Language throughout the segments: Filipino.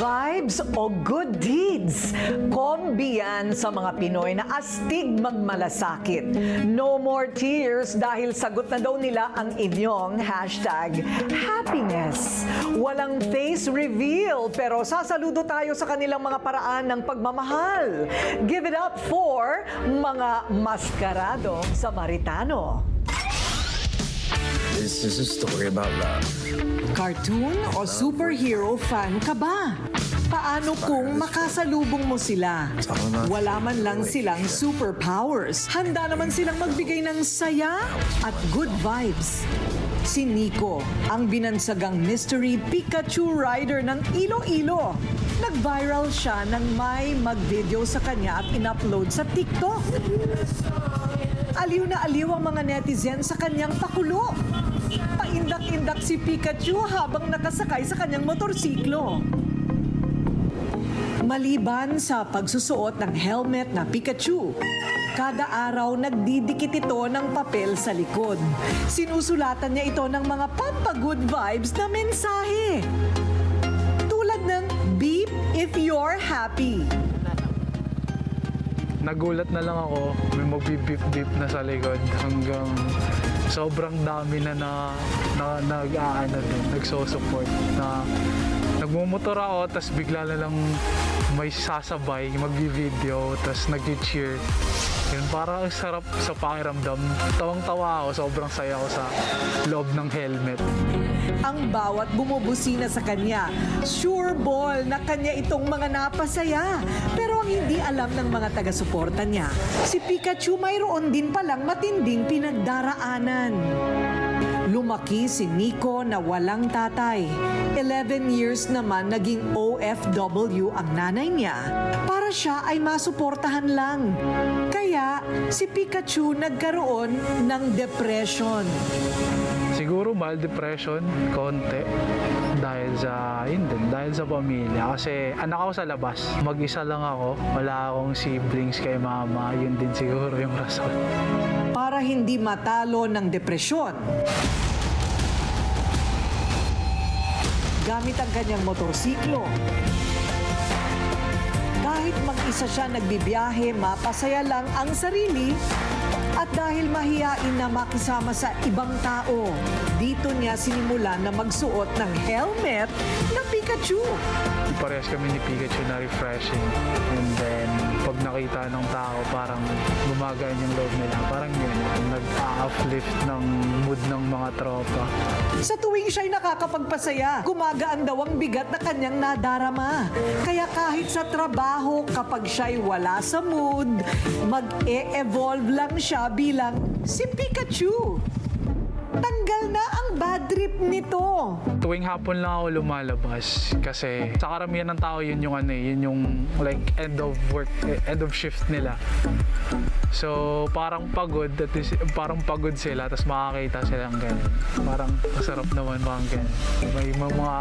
vibes o good deeds? Kombi yan sa mga Pinoy na astig magmalasakit. No more tears dahil sagot na daw nila ang inyong hashtag happiness. Walang face reveal pero sasaludo tayo sa kanilang mga paraan ng pagmamahal. Give it up for mga maskarado Samaritano. This is a story about love. Cartoon o superhero fan ka ba? Paano kung makasalubong mo sila? Wala man lang silang superpowers. Handa naman silang magbigay ng saya at good vibes. Si Nico, ang binansagang mystery Pikachu rider ng Iloilo. Nag-viral siya nang may mag-video sa kanya at in-upload sa TikTok. Aliw na aliw ang mga netizen sa kanyang pakulo. Paindak-indak si Pikachu habang nakasakay sa kanyang motorsiklo. Maliban sa pagsusuot ng helmet na Pikachu, kada araw nagdidikit ito ng papel sa likod. Sinusulatan niya ito ng mga pampagood vibes na mensahe. Tulad ng beep if you're happy. Nagulat na lang ako, may magbibip-bip na sa likod hanggang sobrang dami na na, na nag-aano din, nagso-support na nagmumotor ako tapos bigla na lang may sasabay, magbi-video tapos nag-cheer. Yun, ang sarap sa pakiramdam. Tawang-tawa ako, sobrang saya ako sa loob ng helmet. Ang bawat bumubusina sa kanya, sure ball na kanya itong mga napasaya. Pero ang hindi alam ng mga taga-suporta niya, si Pikachu mayroon din palang matinding pinagdaraanan. Lumaki si Nico na walang tatay. 11 years naman naging OFW ang nanay niya para siya ay masuportahan lang. Kaya si Pikachu nagkaroon ng depression. Siguro mild depression, konti. Dahil sa, yun din, dahil sa pamilya. Kasi anak ako sa labas. Mag-isa lang ako. Wala akong siblings kay mama. Yun din siguro yung rason. para hindi matalo ng depresyon. Gamit ang kanyang motorsiklo. Kahit mag-isa siya nagbibiyahe, mapasaya lang ang sarili at dahil mahiyain na makisama sa ibang tao, dito niya sinimulan na magsuot ng helmet na Pikachu. Parehas kami ni Pikachu na refreshing. And then, pag nakita ng tao, parang gumagaan yung loob nila. Parang yun, nag-uplift ng mood ng mga tropa. Sa tuwing siya'y nakakapagpasaya, gumagaan daw ang bigat na kanyang nadarama. Kaya kahit sa trabaho, kapag siya'y wala sa mood, mag-e-evolve lang siya bilang si Pikachu. Tanggal na ang bad trip nito. Tuwing hapon lang ako lumalabas kasi sa karamihan ng tao yun yung ano eh, yun yung like end of work, eh, end of shift nila. So parang pagod at is- parang pagod sila tapos makakita silang ganun. Parang masarap naman mga ganun. May mga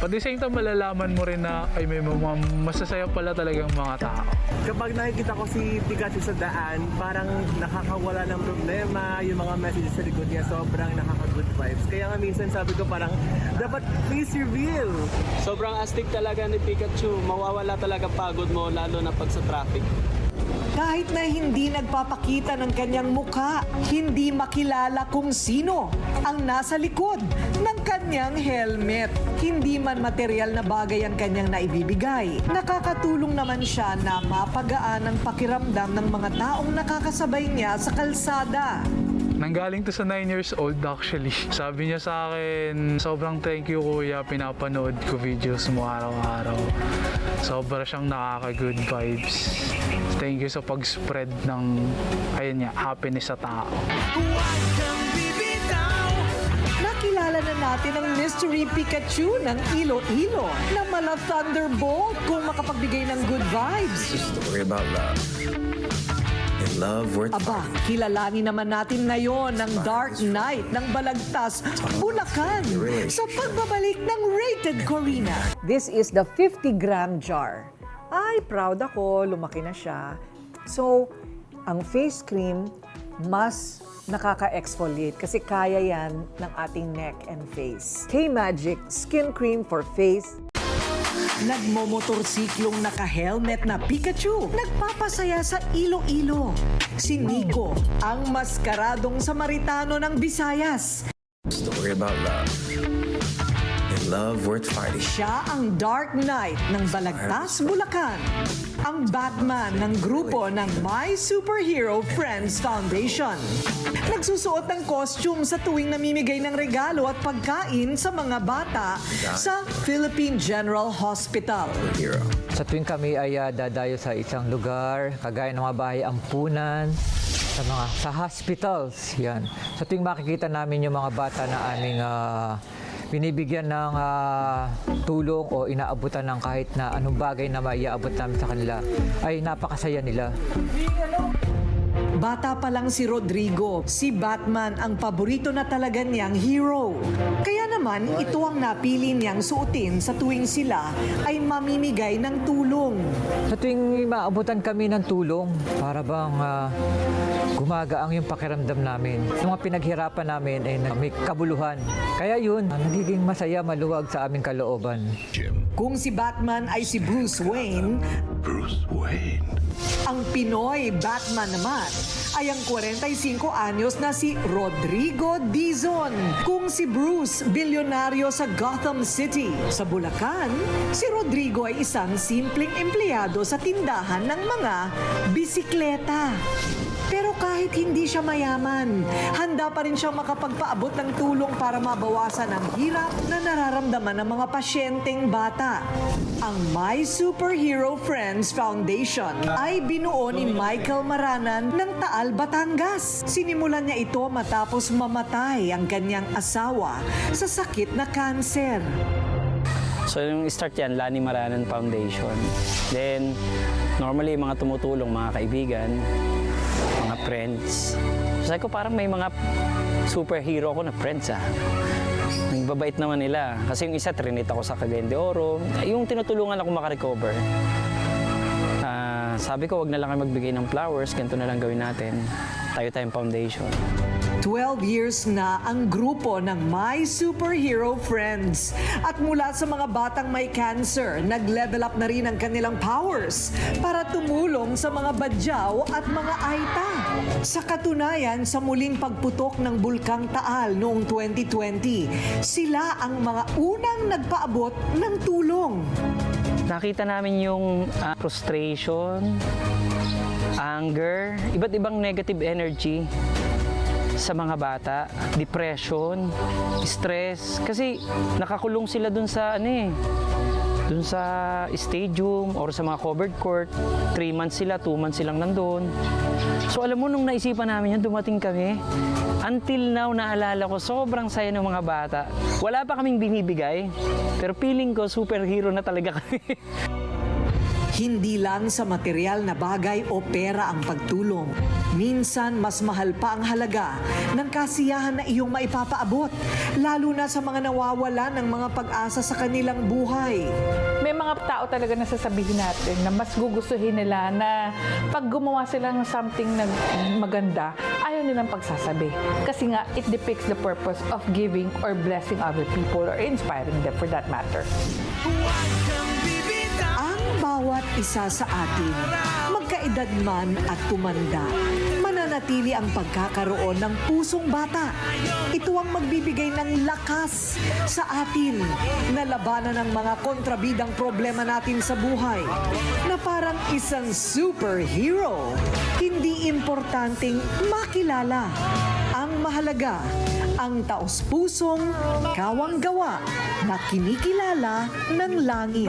pati sa same time malalaman mo rin na ay may mga masasaya pala talagang mga tao. Kapag nakikita ko si Pikachu sa daan, parang nakakawala ng problema, yung mga messages sa likod niya sobrang nakaka-good vibes. Kaya nga minsan sabi ko parang, dapat face reveal. Sobrang astig talaga ni Pikachu. Mawawala talaga pagod mo lalo na pag sa traffic. Kahit na hindi nagpapakita ng kanyang mukha, hindi makilala kung sino ang nasa likod ng kanyang helmet. Hindi man material na bagay ang kanyang naibibigay. Nakakatulong naman siya na mapagaan ang pakiramdam ng mga taong nakakasabay niya sa kalsada. Nanggaling to sa 9 years old actually. Sabi niya sa akin, sobrang thank you kuya, pinapanood ko videos mo araw-araw. Sobra siyang nakaka-good vibes. Thank you sa pag-spread ng, ayun niya, happiness sa tao. Nakilala na natin ang mystery Pikachu ng Iloilo na mala Thunderbolt kung makapagbigay ng good vibes. It's a story about love. And love worth Aba, kilalanin naman natin ngayon ng Dark Knight ng Balagtas, Bulacan sa pagbabalik ng Rated Corina. This is the 50-gram jar. Ay, proud ako. Lumaki na siya. So, ang face cream, mas nakaka-exfoliate kasi kaya yan ng ating neck and face. K-Magic Skin Cream for Face Nagmomotorsiklong naka-helmet na Pikachu. Nagpapasaya sa Iloilo. Si Nico, ang maskaradong Samaritano ng Visayas. Story about love. Love worth fighting. Siya ang Dark Knight ng Balagtas, Bulacan. Ang Batman ng grupo ng My Superhero Friends Foundation. Nagsusuot ng costume sa tuwing namimigay ng regalo at pagkain sa mga bata sa Philippine General Hospital. Sa tuwing kami ay ah, dadayo sa isang lugar, kagaya ng mga bahay ampunan, sa mga sa hospitals, yan. Sa tuwing makikita namin yung mga bata na aming ah, binibigyan ng ah, tulong o inaabutan ng kahit na anong bagay na maiaabot namin sa kanila, ay napakasaya nila. Bata pa lang si Rodrigo, si Batman ang paborito na talaga niyang hero. Kaya naman, ito ang napili niyang suotin sa tuwing sila ay mamimigay ng tulong. Sa tuwing maabutan kami ng tulong, para bang ah, gumagaang yung pakiramdam namin. Sa mga pinaghirapan namin ay na- may kabuluhan. Kaya yun, nagiging masaya, maluwag sa aming kalooban. Kung si Batman ay si Bruce Wayne, Bruce Wayne. ang Pinoy Batman naman ay ang 45 anyos na si Rodrigo Dizon. Kung si Bruce, bilyonaryo sa Gotham City. Sa Bulacan, si Rodrigo ay isang simpleng empleyado sa tindahan ng mga bisikleta. Pero kahit hindi siya mayaman, handa pa rin siyang makapagpaabot ng tulong para mabawasan ang hirap na nararamdaman ng mga pasyenteng bata. Ang My Superhero Friends Foundation ay binuo ni Michael Maranan ng Taal, Batangas. Sinimulan niya ito matapos mamatay ang kanyang asawa sa sakit na kanser. So yung start yan, Lani Maranan Foundation. Then, normally mga tumutulong, mga kaibigan, friends. Sabi ko parang may mga superhero ako na friends ah. Nagbabait naman nila. Kasi yung isa, trinit ako sa Cagayan de Oro. Yung tinutulungan ako makarecover. Ah, sabi ko, wag na lang kayo magbigay ng flowers, ganito na lang gawin natin. Tayo tayong foundation. 12 years na ang grupo ng My Superhero Friends. At mula sa mga batang may cancer, nag-level up na rin ang kanilang powers para tumulong sa mga badyaw at mga aita. Sa katunayan, sa muling pagputok ng Bulkang Taal noong 2020, sila ang mga unang nagpaabot ng tulong. Nakita namin yung ah, frustration, anger, iba't ibang negative energy sa mga bata, depression, stress. Kasi nakakulong sila dun sa ano eh, dun sa stadium or sa mga covered court. Three months sila, two months silang nandun. So alam mo, nung naisipan namin yun, dumating kami. Until now, naalala ko, sobrang saya ng mga bata. Wala pa kaming binibigay, pero feeling ko, superhero na talaga kami. Hindi lang sa material na bagay o pera ang pagtulong. Minsan, mas mahal pa ang halaga ng kasiyahan na iyong maipapaabot, lalo na sa mga nawawala ng mga pag-asa sa kanilang buhay. May mga tao talaga na sasabihin natin na mas gugustuhin nila na pag gumawa sila ng something na maganda, ayaw nilang pagsasabi. Kasi nga, it depicts the purpose of giving or blessing other people or inspiring them for that matter. Ang bawat isa sa atin, magkaedad man at tumanda, mananatili ang pagkakaroon ng pusong bata. Ito ang magbibigay ng lakas sa atin na labanan ng mga kontrabidang problema natin sa buhay na parang isang superhero. Hindi importanteng makilala. Ang mahalaga, ang taos-pusong kawang-gawa na kinikilala ng langit.